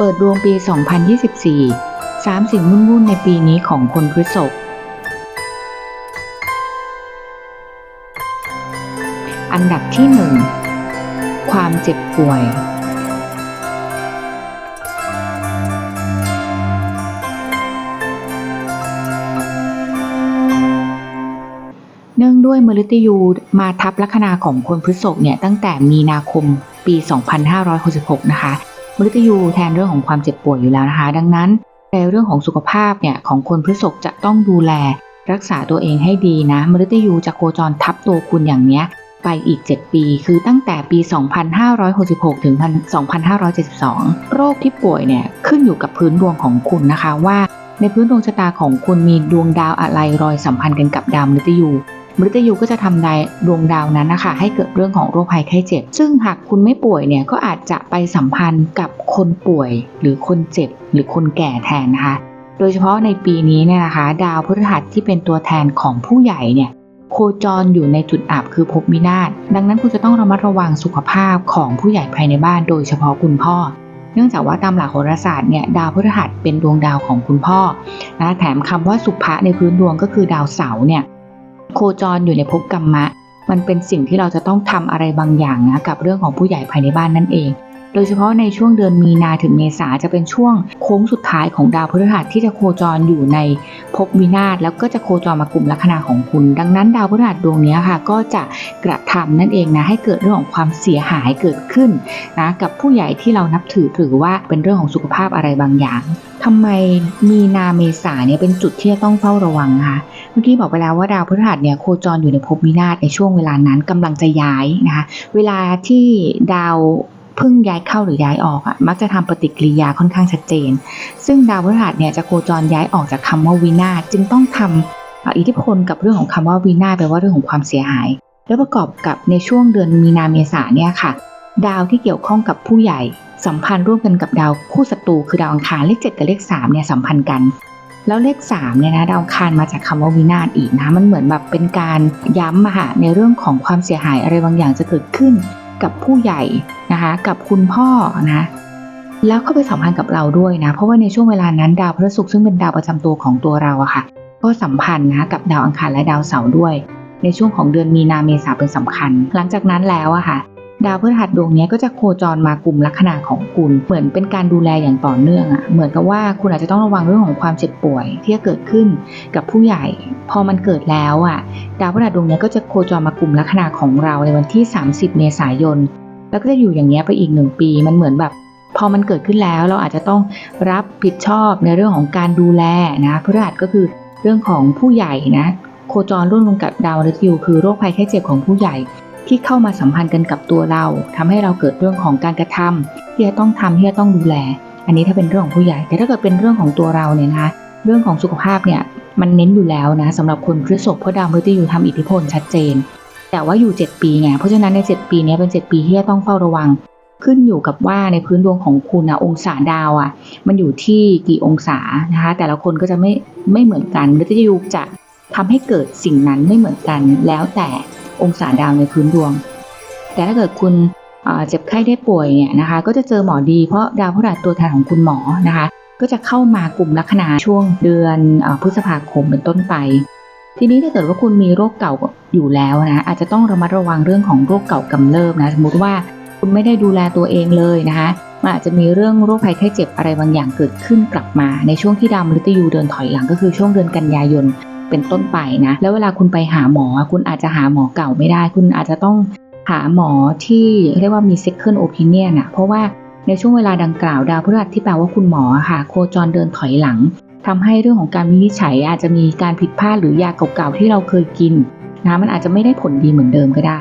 เปิดดวงปี 2024 3 สิ่งวุ่นๆในปีนี้ของคนพฤษภอันดับที่ 1 ความเจ็บป่วย เนื่องด้วยมฤตยูมาทับลัคนาของคนพฤษภเนี่ยตั้งแต่มีนาคมปี 2566 นะคะ มฤตยูแทนเรื่องของความเจ็บป่วยอยู่แล้วนะคะ ดังนั้นในเรื่องของสุขภาพเนี่ยของคนพฤษภจะต้องดูแล รักษาตัวเองให้ดีนะ มฤตยูจะโคจรทับตัวคุณอย่างเนี้ยไปอีก 7 ปี คือตั้งแต่ปี 2566 ถึง 2572 โรคที่ป่วยเนี่ยขึ้นอยู่กับพื้นดวงของคุณนะคะว่า ในพื้นดวงชะตาของคุณมีดวงดาวอะไรรอยสัมพันธ์กันกับดาวมฤตยู มฤตยูก็จะทำนายดวงดาวนั้นนะคะ ให้เกิดเรื่องของโรคภัยไข้เจ็บ ซึ่งหากคุณไม่ป่วยเนี่ยก็อาจจะไปสัมพันธ์กับคนป่วย หรือคนเจ็บ หรือคนแก่แทนนะคะ โดยเฉพาะในปีนี้เนี่ยนะคะ ดาวพฤหัสที่เป็นตัวแทนของผู้ใหญ่เนี่ยโคจรอยู่ในจุดอับคือภพวินาศดังนั้นคุณจะต้องระมัดระวังสุขภาพของผู้ใหญ่ภายในบ้านโดยเฉพาะคุณพ่อ เนื่องจากว่าตามหลักโหราศาสตร์เนี่ยดาวพฤหัสเป็นดวงดาวของคุณพ่อนะแถมคำว่าสุภะในพื้นดวงก็คือดาวเสาร์เนี่ย โคจรอยู่ในภพกรรมะ มันเป็นสิ่งที่เราจะต้องทำอะไรบางอย่างนะกับเรื่องของผู้ใหญ่ภายในบ้านนั่นเอง โดยเฉพาะในช่วงเดือนมีนาถึงเมษาจะเป็นช่วงโค้งสุดท้ายของดาวพฤหัสที่จะโคจรอยู่ในภพวินาศแล้วก็จะโคจรมากลุ่มลัคนาของคุณ ดังนั้นดาวพฤหัสดวงนี้ค่ะ ก็จะกระทำนั่นเองนะให้เกิดเรื่องของความเสียหายเกิดขึ้นนะกับผู้ใหญ่ที่เรานับถือหรือว่าเป็นเรื่องของสุขภาพอะไรบางอย่างทำไมมีนาเมษาเนี่ยเป็นจุดที่จะต้องเฝ้าระวังนะคะเมื่อกี้บอกไปแล้วว่าดาวพฤหัสเนี่ยโคจรอยู่ในภพวินาศในช่วงเวลานั้นกำลังจะย้ายนะคะเวลาที่ดาว เพิ่งย้ายเข้าหรือย้ายออกอะมักจะทำปฏิกิริยาค่อนข้างชัดเจน ซึ่งดาวพฤหัสเนี่ยจะโคจรย้ายออกจากคำว่าวินาศจึงต้องทำอิทธิพลกับเรื่องของคำว่าวินาศแปลว่าเรื่องของความเสียหาย แล้วประกอบกับในช่วงเดือนมีนาเมษาเนี่ยค่ะ ดาวที่เกี่ยวข้องกับผู้ใหญ่สัมพันธ์ร่วมกันกับดาวคู่ศัตรูคือดาวอังคารเลข 7 กับเลข3เนี่ยสัมพันธ์กัน แล้วเลข3เนี่ยนะดาวอังคารมาจากคำว่าวินาศอีกนะมันเหมือนแบบเป็นการย้ำอะค่ะในเรื่องของความเสียหายอะไรบางอย่างจะเกิดขึ้น กับผู้ใหญ่นะคะกับคุณพ่อนะแล้วก็ไปสัมพันธ์กับเราด้วยนะ เพราะว่าในช่วงเวลานั้นดาวพฤหัสซึ่งเป็นดาวประจำตัวของตัวเราอะค่ะ ก็สัมพันธ์นะกับดาวอังคารและดาวเสาร์ด้วย ในช่วงของเดือนมีนาเมษาเป็นสำคัญ หลังจากนั้นแล้วอะค่ะ ดาวพฤหัสดวงนี้ก็จะโคจรมากลุ่มลัคนาของคุณ เหมือนเป็นการดูแลอย่างต่อเนื่องอะเหมือนกับว่าคุณอาจจะต้องระวังเรื่องของความเจ็บป่วย ที่จะเกิดขึ้นกับผู้ใหญ่ พอมันเกิดแล้วอะดาวพฤหัสดวงนี้ก็จะโคจรมากลุ่มลัคนาของเราในวันที่ 30 เมษายน แล้วก็จะอยู่อย่างเงี้ยไปอีกหนึ่งปี มันเหมือนแบบ พอมันเกิดขึ้นแล้วเราอาจจะต้องรับผิดชอบในเรื่องของการดูแลนะพฤหัสก็คือเรื่องของผู้ใหญ่นะ โคจรร่วมกันกับดาวฤกษ์คือโรคภัยแค่เจ็บของผู้ใหญ่ ที่เข้ามาสัมพันธ์กันกับตัวเราทำให้เราเกิดเรื่องของการกระทำที่จะต้องทำที่จะต้องดูแล อันนี้ถ้าเป็นเรื่องของผู้ใหญ่ แต่ถ้าเกิดเป็นเรื่องของตัวเราเนี่ยนะคะเรื่องของสุขภาพเนี่ยมันเน้นอยู่แล้วนะสำหรับคนพฤษภเพราะดาวพฤหัสทำอิทธิพลชัดเจน แต่ว่าอยู่ 7 ปีไงเพราะฉะนั้นใน 7 ปีนี้เป็น 7 ปีที่จะต้องเฝ้าระวัง ขึ้นอยู่กับว่าในพื้นดวงของคุณนะองศาดาวอะ่ะ มันอยู่ที่กี่องศานะคะแต่ละคนก็จะไม่ไม่เหมือนกันมฤตยูจะทำให้เกิดสิ่งนั้นไม่เหมือนกันแล้วแต่ องศาดาวในพื้นดวง แต่ถ้าเกิดคุณเจ็บไข้ได้ป่วยเนี่ยนะคะ ก็จะเจอหมอดีเพราะดาวพฤหัสตัวแทนของคุณหมอนะคะ ก็จะเข้ามากลุ่มลัคนาช่วงเดือนอพฤษภาคมเป็นต้นไป ทีนี้ถ้าเกิดว่าคุณมีโรคเก่าอยู่แล้วนะอาจจะต้องระมัดระวังเรื่องของโรคเก่ากำเริบนะสมมติว่าคุณไม่ได้ดูแลตัวเองเลยนะคะมันอาจจะมีเรื่องโรคภัยไข้เจ็บอะไรบางอย่างเกิดขึ้นกลับมา ในช่วงที่ดาวมฤตยูเดินถอยหลังก็คือช่วงเดือนกันยายน เป็นต้นไปนะ แล้วเวลาคุณไปหาหมอ คุณอาจจะหาหมอเก่าไม่ได้ คุณอาจจะต้องหาหมอที่เรียกว่ามี second opinion อะเพราะว่าในช่วงเวลาดังกล่าวดาวพฤหัสที่แปลว่าคุณหมอค่ะ โคจรเดินถอยหลังทำให้เรื่องของการวินิจฉัยอาจจะมีการผิดพลาดหรือยาเก่าๆที่เราเคยกินนะมันอาจจะไม่ได้ผลดีเหมือนเดิมก็ได้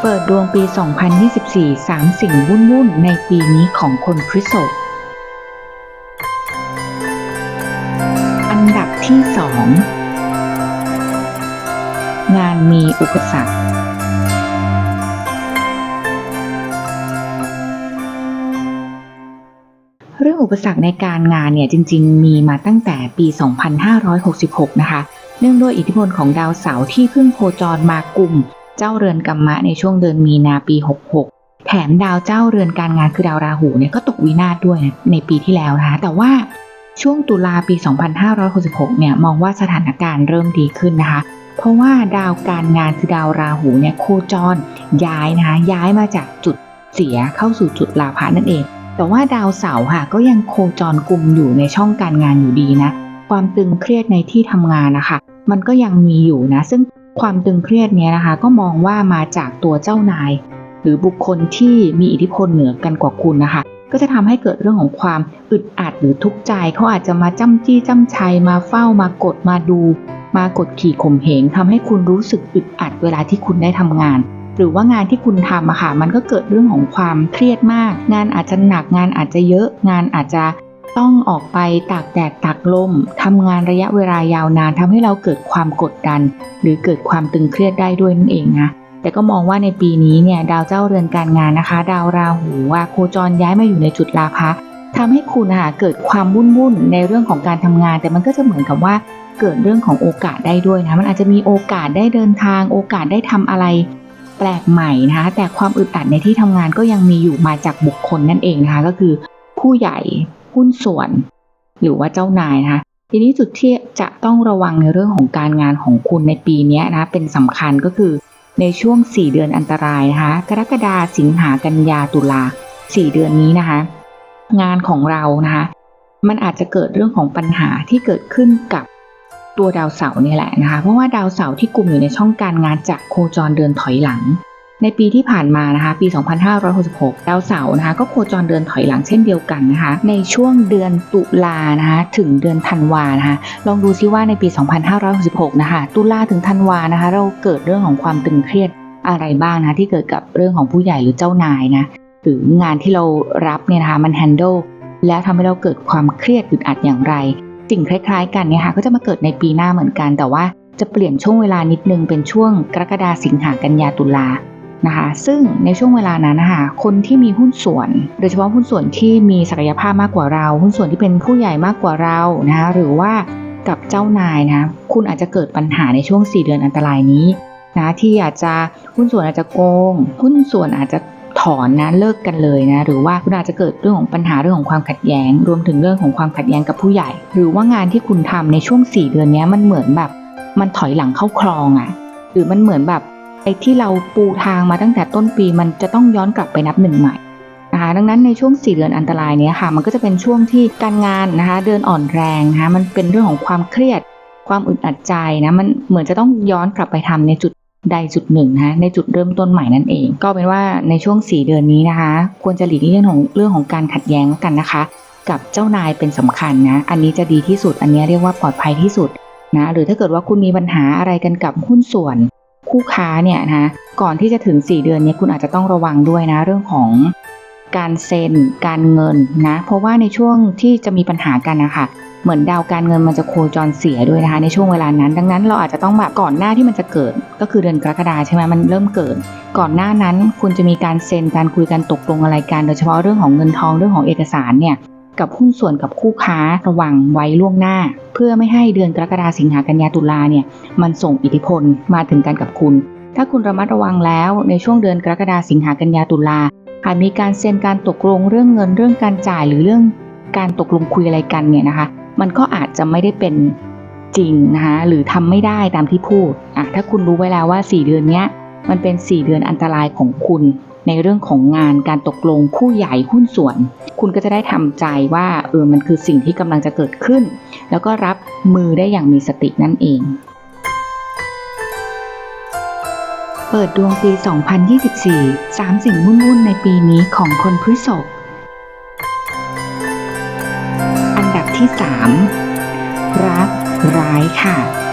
เปิดดวงปี 2024 3 สิ่งวุ่นๆในปีนี้ของคนพฤษภ ที่2งงานมีอุปสรรค เรื่องอุปสรรคในการงานเนี่ยจริง ๆ มีมาตั้งแต่ปี 2566 นะคะ เนื่องด้วยอิทธิพลของดาวเสาร์ที่เพิ่งโคจรมากลุ่มเจ้าเรือนกรรมะในช่วงเดือนมีนาปี 66 แถมดาวเจ้าเรือนการงานคือดาวราหูเนี่ยก็ตกวินาศด้วยในปีที่แล้วนะคะแต่ว่า ช่วงตุลาปี 2566 เนี่ยมองว่าสถานการณ์เริ่มดีขึ้นนะคะ เพราะว่าดาวการงานคือดาวราหูเนี่ยโคจรย้ายนะคะย้ายมาจากจุดเสียเข้าสู่จุดลาภะนั่นเอง แต่ว่าดาวเสาร์ค่ะก็ยังโคจรกลุ่มอยู่ในช่องการงานอยู่ดีนะ ความตึงเครียดในที่ทำงานนะคะ มันก็ยังมีอยู่นะ ซึ่งความตึงเครียดเนี้ยนะคะ ก็มองว่ามาจากตัวเจ้านาย หรือบุคคลที่มีอิทธิพลเหนือกันกว่าคุณนะคะ ก็จะทำให้เกิดเรื่องของความอึดอัดหรือทุกข์ใจเขาอาจจะมาจ้ำจี้จ้ำชัยมาเฝ้ามากดมาดู มากดขี่ข่มเหงทำให้คุณรู้สึกอึดอัดเวลาที่คุณได้ทำงาน หรือว่างานที่คุณทำอะค่ะมันก็เกิดเรื่องของความเครียดมาก งานอาจจะหนักงานอาจจะเยอะงานอาจจะต้องออกไปตากแดดตากลมทำงานระยะเวลายาวนานทำให้เราเกิดความกดดัน หรือเกิดความตึงเครียดได้ด้วยนั่นเองนะ แต่ก็มองว่าในปีนี้เนี่ยดาวเจ้าเรือนการงานนะคะ ดาวราหูว่าโคจรย้ายมาอยู่ในจุดลาภะทำให้คุณนะคะเกิดความวุ่นวุ่นในเรื่องของการทำงาน แต่มันก็จะเหมือนกับว่าเกิดเรื่องของโอกาสได้ด้วยนะมันอาจจะมีโอกาสได้เดินทาง โอกาสได้ทำอะไรแปลกใหม่นะคะแต่ความอึดอัดในที่ทำงานก็ยังมีอยู่มาจากบุคคลนั่นเองนะคะก็คือ ผู้ใหญ่หุ้นส่วน หรือว่าเจ้านายนะคะทีนี้จุดที่จะต้องระวังในเรื่องของการงานของคุณในปีนี้นะเป็นสำคัญก็คือ ในช่วง 4 เดือนอันตรายนะคะกรกฎาสิงหากันยาตุลา 4 เดือนนี้นะคะ งานของเรานะคะมันอาจจะเกิดเรื่องของปัญหาที่เกิดขึ้นกับตัวดาวเสาร์นี่แหละนะคะ เพราะว่าดาวเสาร์ที่กลุ่มอยู่ในช่องการงานจะโคจรเดินถอยหลัง ในปีที่ผ่านมานะคะ ปี 2566 ดาวเสาร์นะคะ ก็โคจรเดินถอยหลังเช่นเดียวกันนะคะ ในช่วงเดือนตุลานะคะ ถึงเดือนธันวานะคะ ลองดูซิว่าในปี 2566 นะคะ ตุลาถึงธันวานะคะ เราเกิดเรื่องของความตึงเครียดอะไรบ้างนะที่เกิดกับเรื่องของผู้ใหญ่หรือเจ้านายนะ หรืองานที่เรารับเนี่ยนะคะ มัน handle แล้วทำให้เราเกิดความเครียดอึดอัดอย่างไร สิ่งคล้ายๆ กันเนี่ยค่ะก็จะมาเกิดในปีหน้าเหมือนกัน แต่ว่าจะเปลี่ยนช่วงเวลานิดนึงเป็นช่วงกรกฎาสิงหากันยาตุลา นะคะซึ่งในช่วงเวลานั้นนะคะคนที่มีหุ้นส่วน โดยเฉพาะหุ้นส่วนที่มีศักยภาพมากกว่าเรา หุ้นส่วนที่เป็นผู้ใหญ่มากกว่าเรานะคะหรือว่ากับเจ้านายนะคุณอาจจะเกิดปัญหาในช่วง 4 เดือนอันตรายนี้นะที่อาจจะหุ้นส่วนอาจจะโกง หุ้นส่วนอาจจะถอนนะเลิกกันเลยนะหรือว่าคุณอาจจะเกิดเรื่องของปัญหาเรื่องของความขัดแย้ง รวมถึงเรื่องของความขัดแย้งกับผู้ใหญ่ หรือว่างานที่คุณทำในช่วง 4 เดือนนี้มันเหมือนแบบ มันถอยหลังเข้าคลองอะ่ะหรือมันเหมือนแบบ ไอ้ที่เราปูทางมาตั้งแต่ต้นปีมันจะต้องย้อนกลับไปนับหนึ่งใหม่นะคะดังนั้นในช่วง 4 เดือนอันตรายเนี้ยค่ะ มันก็จะเป็นช่วงที่การงานนะคะ เดินอ่อนแรงนะคะมันเป็นเรื่องของความเครียด ความอึดอัดใจนะมันเหมือนจะต้องย้อนกลับไปทำในจุดใดจุดหนึ่งนะคะในจุดเริ่มต้นใหม่นั่นเอง ก็เป็นว่าในช่วง 4 เดือนนี้นะคะ ควรจะหลีกเลี่ยงของเรื่องของการขัดแย้งกันนะคะ กับเจ้านายเป็นสำคัญนะอันนี้จะดีที่สุดอันนี้เรียกว่าปลอดภัยที่สุดนะหรือถ้าเกิดว่าคุณมีปัญหาอะไรกันกับหุ้นส่วน คู่ค้าเนี่ยนะก่อนที่จะถึง 4 เดือนนี้คุณอาจจะต้องระวังด้วยนะเรื่องของการเซ็นการเงินนะเพราะว่าในช่วงที่จะมีปัญหากันนะคะเหมือนดาวการเงินมันจะโคจรเสียด้วยนะคะในช่วงเวลานั้น ดังนั้นเราอาจจะต้องแบบก่อนหน้าที่มันจะเกิด ก็คือเดือนกรกฎาใช่ไหมมันเริ่มเกิด ก่อนหน้านั้นคุณจะมีการเซ็นการคุยกันตกลงอะไรกันโดยเฉพาะเรื่องของเงินทองเรื่องของเอกสารเนี่ย กับหุ้นส่วนกับคู่ค้าระวังไว้ล่วงหน้า เพื่อไม่ให้เดือนกรกฎาสิงหากันยาตุลาเนี่ยมันส่งอิทธิพลมาถึงกันกับคุณ ถ้าคุณระมัดระวังแล้วในช่วงเดือนกรกฎาสิงหากันยาตุลาอาจมีการเซ็นการตกลงเรื่องเงินเรื่องการจ่ายหรือเรื่องการตกลงคุยอะไรกันเนี่ยนะคะ มันก็อาจจะไม่ได้เป็นจริงนะคะหรือทำไม่ได้ตามที่พูดอะถ้าคุณรู้ไว้แล้วว่า 4 เดือนเนี้ยมันเป็น 4 เดือนอันตรายของคุณ ในเรื่องของงานการตกลงคู่ใหญ่หุ้นส่วน คุณก็จะได้ทำใจว่าเออมันคือสิ่งที่กำลังจะเกิดขึ้น แล้วก็รับมือได้อย่างมีสตินั่นเอง เปิดดวงปี 2024 3 สิ่งวุ่นๆในปีนี้ของคนพฤษภอันดับที่ 3 รักร้ายค่ะ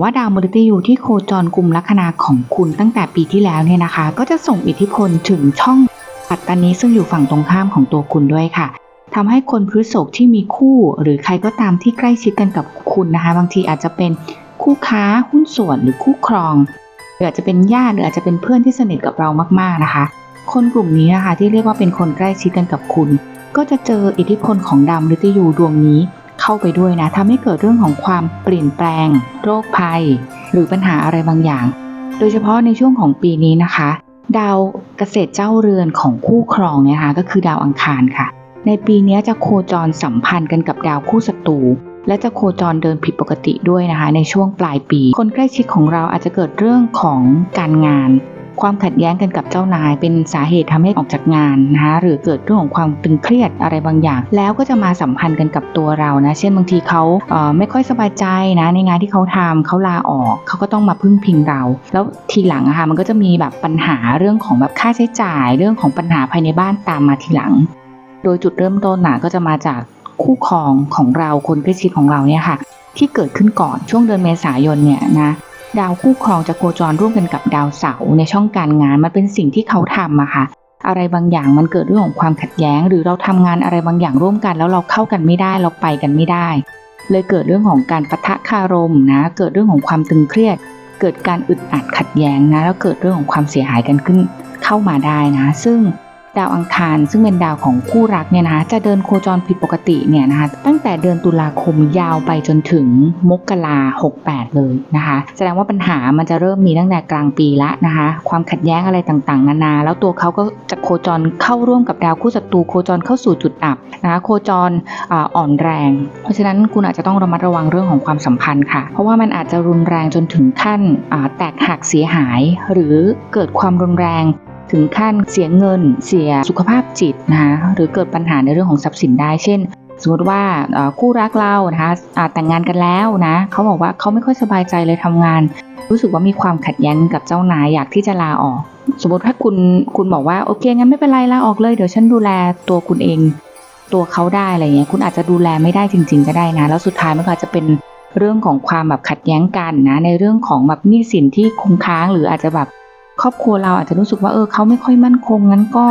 ว่าดาวมฤตยูที่โคจรกลุ่มลัคนาของคุณตั้งแต่ปีที่แล้วเนี่ยนะคะ ก็จะส่งอิทธิพลถึงช่องปัตตานีซึ่งอยู่ฝั่งตรงข้ามของตัวคุณด้วยค่ะทำให้คนพฤษภที่มีคู่หรือใครก็ตามที่ใกล้ชิดกันกับคุณนะคะ บางทีอาจจะเป็นคู่ค้าหุ้นส่วนหรือคู่ครองหรืออาจจะเป็นญาติหรืออาจจะเป็นเพื่อนที่สนิทกับเรามากๆนะคะ คนกลุ่มนี้นะคะที่เรียกว่าเป็นคนใกล้ชิดกันกับคุณ ก็จะเจออิทธิพลของดาวมฤตยูดวงนี้ เข้าไปด้วยนะทำให้เกิดเรื่องของความเปลี่ยนแปลง โรคภัย หรือปัญหาอะไรบางอย่าง โดยเฉพาะในช่วงของปีนี้นะคะ ดาวเกษตรเจ้าเรือนของคู่ครองเนี่ยนะคะก็คือดาวอังคารค่ะ ในปีนี้จะโคจรสัมพันธ์กันกับดาวคู่ศัตรูและจะโคจรเดินผิดปกติด้วยนะคะ ในช่วงปลายปี คนใกล้ชิดของเราอาจจะเกิดเรื่องของการงาน ความขัดแย้งกันกับเจ้านาย เป็นสาเหตุทำให้ออกจากงานนะคะหรือเกิดเรื่องของความตึงเครียดอะไรบางอย่าง แล้วก็จะมาสัมพันธ์กันกับตัวเรานะเช่นบางทีเขาเไม่ค่อยสบายใจนะในงานที่เขาทำเขาลาออกเขาก็ต้องมาพึ่งพิงเรา แล้วทีหลังอะค่ะมันก็จะมีแบบปัญหาเรื่องของแบบค่าใช้จ่ายเรื่องของปัญหาภายในบ้านตามมาทีหลัง โดยจุดเริ่มต้นน่ะก็จะมาจากคู่ครองของเราคนใกล้ชิดของเราเนี่ยค่ะที่เกิดขึ้นก่อนช่วงเดือนเมษายนเนี่ยนะ ดาวคู่ครองจะโคจรร่วมกันกับดาวเสาร์ในช่องการงานมันเป็นสิ่งที่เขาทำอะค่ะ อะไรบางอย่างมันเกิดเรื่องของความขัดแย้ง หรือเราทำงานอะไรบางอย่างร่วมกัน แล้วเราเข้ากันไม่ได้เราไปกันไม่ได้ เลยเกิดเรื่องของการปะทะคารมนะ เกิดเรื่องของความตึงเครียด เกิดการอึดอัดขัดแย้งนะ แล้วเกิดเรื่องของความเสียหายกันขึ้นเข้ามาได้นะ ซึ่ง ดาวอังคาร ซึ่งเป็นดาวของคู่รักเนี่ยนะคะจะเดินโคจรผิดปกติเนี่ยนะคะตั้งแต่เดือนตุลาคมยาวไปจนถึงมกราหกแปดเลยนะคะ แสดงว่าปัญหามันจะเริ่มมีตั้งแต่กลางปีละนะคะ ความขัดแย้งอะไรต่างๆ นานา แล้วตัวเขาก็จะโคจรเข้าร่วมกับดาวคู่ศัตรูโคจรเข้าสู่จุดอับนะคะโคจรอ,อ่อนแรง เพราะฉะนั้นคุณอาจจะต้องระมัดระวังเรื่องของความสัมพันธ์ค่ะ เพราะว่ามันอาจจะรุนแรงจนถึงขั้นแตกหักเสียหาย หรือเกิดความรุนแรง ถึงขั้นเสียเงิน เสียสุขภาพจิตนะคะหรือเกิดปัญหาในเรื่องของทรัพย์สินได้ เช่น สมมติว่าคู่รักเรานะคะแต่งงานกันแล้วนะเขาบอกว่าเขาไม่ค่อยสบายใจเลยทำงาน รู้สึกว่ามีความขัดแย้งกับเจ้านายอยากที่จะลาออก สมมติถ้าคุณคุณบอกว่าโอเคงั้นไม่เป็นไรลาออกเลยเดี๋ยวฉันดูแลตัวคุณเอง ตัวเขาได้อะไรเงี้ยคุณอาจจะดูแลไม่ได้จริง ๆ ก็ได้นะแล้วสุดท้ายมันก็จจะเป็นเรื่องของความแบบขัดแย้งกันนะในเรื่องของแบบหนี้สินที่คงค้างหรืออาจจะแบบ ครอบครัวเราอาจจะรู้สึกว่าเออเขาไม่ค่อยมั่นคงงั้นก็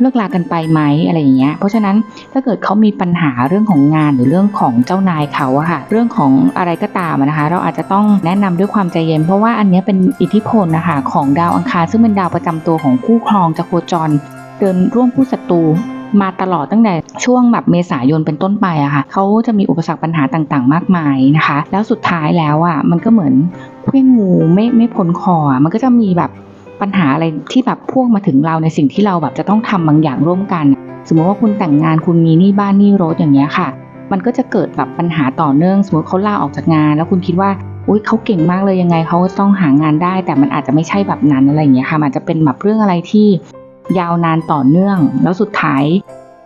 เลิกลากันไปไหมอะไรอย่างเงี้ย เพราะฉะนั้นถ้าเกิดเขามีปัญหาเรื่องของงานหรือเรื่องของเจ้านายเขาอะค่ะ เรื่องของอะไรก็ตามนะคะ เราอาจจะต้องแนะนำด้วยความใจเย็น เพราะว่าอันเนี้ยเป็นอิทธิพลนะคะของดาวอังคารซึ่งเป็นดาวประจำตัวของคู่ครองจะโคจร เดินร่วมคู่ศัตรูมาตลอดตั้งแต่ช่วงแบบเมษายนเป็นต้นไปอะค่ะเขาจะมีอุปสรรคปัญหาต่างๆ มากมายนะคะ แล้วสุดท้ายแล้วอะมันก็เหมือนเครื่องงูไม่ไม่พ้นคอมันก็จะมีแบบ ปัญหาอะไรที่แบบพ่วงมาถึงเราในสิ่งที่เราแบบจะต้องทำบางอย่างร่วมกัน สมมติว่าคุณแต่งงานคุณมีหนี้บ้านหนี้รถอย่างเงี้ยค่ะ มันก็จะเกิดแบบปัญหาต่อเนื่อง สมมติเขาลาออกจากงาน แล้วคุณคิดว่าอุ้ยเขาเก่งมากเลยยังไงเขาก็ต้องหางานได้ แต่มันอาจจะไม่ใช่แบบนั้นอะไรอย่างเงี้ยค่ะ อาจจะเป็นแบบเรื่องอะไรที่ยาวนานต่อเนื่อง แล้วสุดท้าย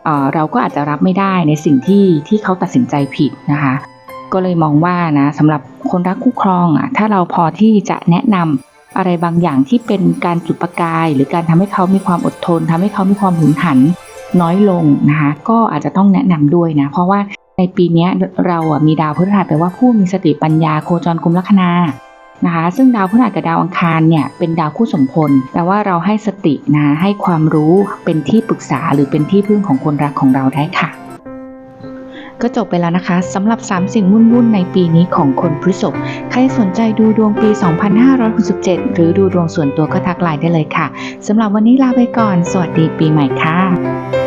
เเราก็อาจจะรับไม่ได้ในสิ่งที่ที่เขาตัดสินใจผิดนะคะ ก็เลยมองว่านะสำหรับคนรักคู่ครองอะถ้าเราพอที่จะแนะนำ อะไรบางอย่างที่เป็นการจุดประกาย หรือการทำให้เขามีความอดทนทำให้เขามีความหุนหันน้อยลงนะคะก็อาจจะต้องแนะนำด้วยนะ เพราะว่าในปีนี้เราอะมีดาวพฤหัสแปลว่าผู้มีสติปัญญาโคจรกุมลัคนานะคะ ซึ่งดาวพฤหัสกับดาวอังคารเนี่ยเป็นดาวคู่สมพลแปลว่าเราให้สตินะให้ความรู้เป็นที่ปรึกษาหรือเป็นที่พึ่งของคนรักของเราได้ค่ะ ก็จบไปแล้วนะคะสำหรับ 3 สิ่งวุ่นๆในปีนี้ของคนพฤษภใครสนใจดูดวงปี 2567 หรือดูดวงส่วนตัวก็ทักไลน์ได้เลยค่ะสำหรับวันนี้ลาไปก่อน สวัสดีปีใหม่ค่ะ